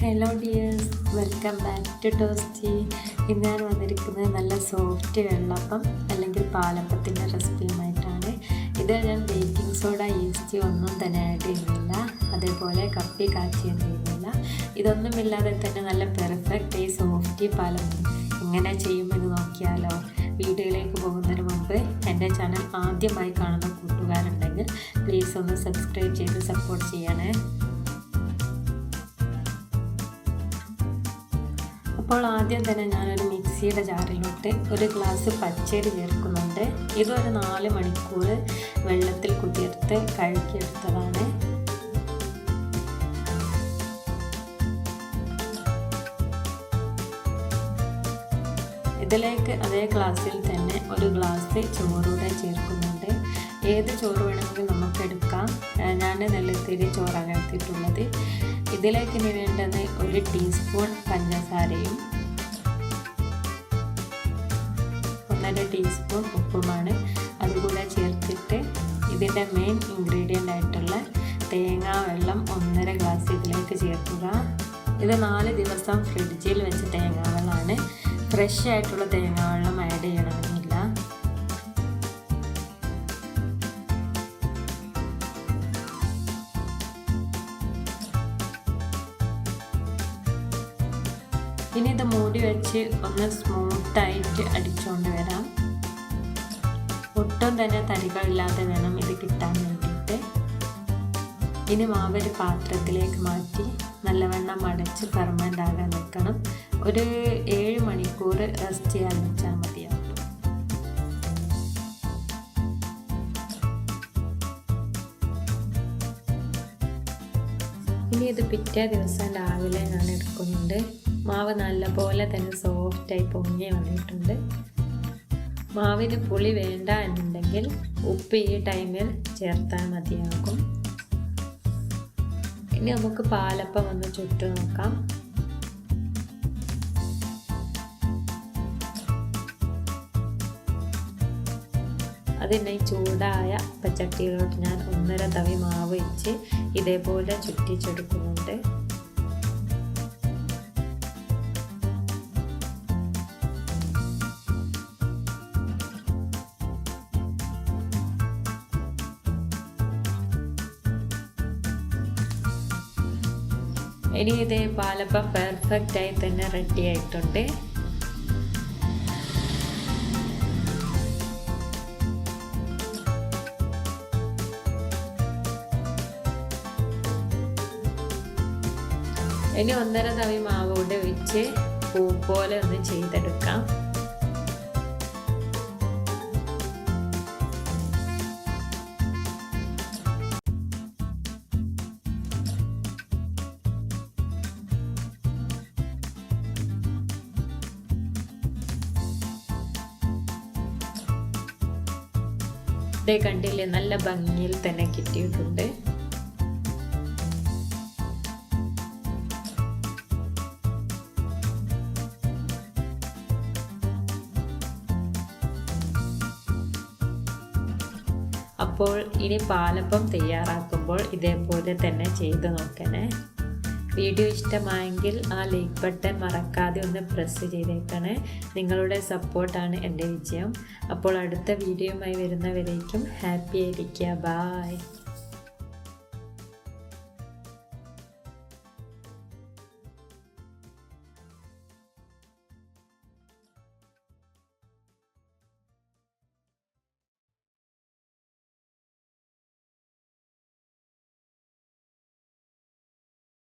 Hello dears welcome back to Toasty ഇന്ന് ഞാൻ വന്നിരിക്കുന്നത് നല്ല സോഫ്റ്റ് വെള്ളപ്പം അല്ലെങ്കിൽ പാലപ്പത്തിന്റെ റെസിപ്പിയുമായിട്ടാണ് ഇത് ഞാൻ ബേക്കിംഗ് സോഡ ഈസ്റ്റ് ഒന്നും തന്നെ ആയിട്ട് ഇല്ല അതേപോലെ കപ്പി കാച്ചിയും ചെയ്യുന്നില്ല. ഇതൊന്നുമില്ലാതെ തന്നെ നല്ല പെർഫെക്റ്റ് ഈ സോഫ്റ്റി പാലം എങ്ങനെ ചെയ്യുമെന്ന് നോക്കിയാലോ? വീഡിയോയിലേക്ക് പോകുന്നതിന് മുമ്പ് എന്റെ ചാനൽ ആദ്യമായി കാണുന്ന കൂട്ടുകാരുണ്ടെങ്കിൽ പ്ലീസ് ഒന്ന് സബ്സ്ക്രൈബ് ചെയ്ത് സപ്പോർട്ട് ചെയ്യണേ. അപ്പോൾ ആദ്യം തന്നെ ഞാനൊരു മിക്സിയുടെ ജാറിലോട്ട് ഒരു ഗ്ലാസ് പച്ചരി ചേർക്കുന്നുണ്ട്. ഇതൊരു നാല് മണിക്കൂർ വെള്ളത്തിൽ കുതിർത്ത് കഴുകിയെടുത്തതാണ്. ഇതിലേക്ക് അതേ ഗ്ലാസ്സിൽ തന്നെ ഒരു ഗ്ലാസ് ചോറൂടെ ചേർക്കുന്നുണ്ട്. ഏത് ചോറ് വേണമെങ്കിലും നമുക്ക് എടുക്കാം. ഞാൻ നെല്ലത്തിരി ചോറാണ് എടുത്തിട്ടുള്ളത് ഇതിലേക്ക് ഇനി വേണ്ടത് ഒരു ടീസ്പൂൺ പഞ്ചസാരയും ഒന്നര ടീസ്പൂൺ ഉപ്പുമാണ്. അതുകൂടെ ചേർത്തിട്ട് ഇതിന്റെ മെയിൻ ഇൻഗ്രീഡിയന്റ് ആയിട്ടുള്ള തേങ്ങാ വെള്ളം ഒന്നര ഗ്ലാസ് ഇതിലേക്ക് ചേർക്കുക. ഇത് നാല് ദിവസം ഫ്രിഡ്ജിൽ വെച്ച തേങ്ങാവെള്ളമാണ് ഫ്രഷ് ആയിട്ടുള്ള തേങ്ങാവെള്ളം ആഡ് ചെയ്യണമെന്നില്ല ഇനി ഇത് മൂടി വെച്ച് ഒന്ന് സ്മൂത്തായിട്ട് അടിച്ചുകൊണ്ട് വരാം. ഒട്ടും തന്നെ തരികളില്ലാതെ വേണം ഇത് കിട്ടാൻ വേണ്ടിയിട്ട്. ഇനി മാവൊരു പാത്രത്തിലേക്ക് മാറ്റി നല്ലവണ്ണം അടച്ച് ഫെർമെന്റ് ആകാൻ വെക്കണം ഒരു ഏഴ് മണിക്കൂർ റെസ്റ്റ് ചെയ്യാൻ വെച്ചാൽ മതിയാവും ഇനി ഇത് പിറ്റേ ദിവസം രാവിലെ ഞാൻ എടുക്കുന്നുണ്ട്. മാവ് നല്ലപോലെ തന്നെ സോഫ്റ്റായി പൊങ്ങി വന്നിട്ടുണ്ട്. മാവിന് പുളി വേണ്ട എന്നുണ്ടെങ്കിൽ ഉപ്പ് ഈ ടൈമിൽ ചേർത്താൽ മതിയാകും. ഇനി നമുക്ക് പാലപ്പം ഒന്ന് ചുറ്റു നോക്കാം. അതിനെ ചൂടായ പച്ചട്ടിയിലോട്ട് ഞാൻ ഒന്നര തവി മാവ് വെച്ച് ഇതേപോലെ ചുറ്റിച്ചെടുക്കുന്നുണ്ട്. ഇനി ഇത് പാലപ്പം പെർഫെക്റ്റായി തന്നെ റെഡി ആയിട്ടുണ്ട്. ഇനി ഒന്നര തവി മാവ് കൊണ്ട് വെച്ച് പൂ പോലെ ഒന്ന് ചെയ്തെടുക്കാം. കണ്ടില്ലേ നല്ല ഭംഗിയിൽ തന്നെ കിട്ടിയിട്ടുണ്ട്. അപ്പോൾ ഇനി പാലപ്പം തയ്യാറാക്കുമ്പോൾ ഇതേപോലെ തന്നെ ചെയ്ത് നോക്കണേ. വീഡിയോ ഇഷ്ടമായെങ്കിൽ ആ ലൈക്ക് ബട്ടൺ മറക്കാതെ ഒന്ന് പ്രസ് ചെയ്തേക്കണേ. നിങ്ങളുടെ സപ്പോർട്ടാണ് എന്റെ വിജയം. അപ്പോൾ അടുത്ത വീഡിയോയുമായി വരുന്നവരേക്കും ഹാപ്പി ആയിരിക്കുക. ബായ്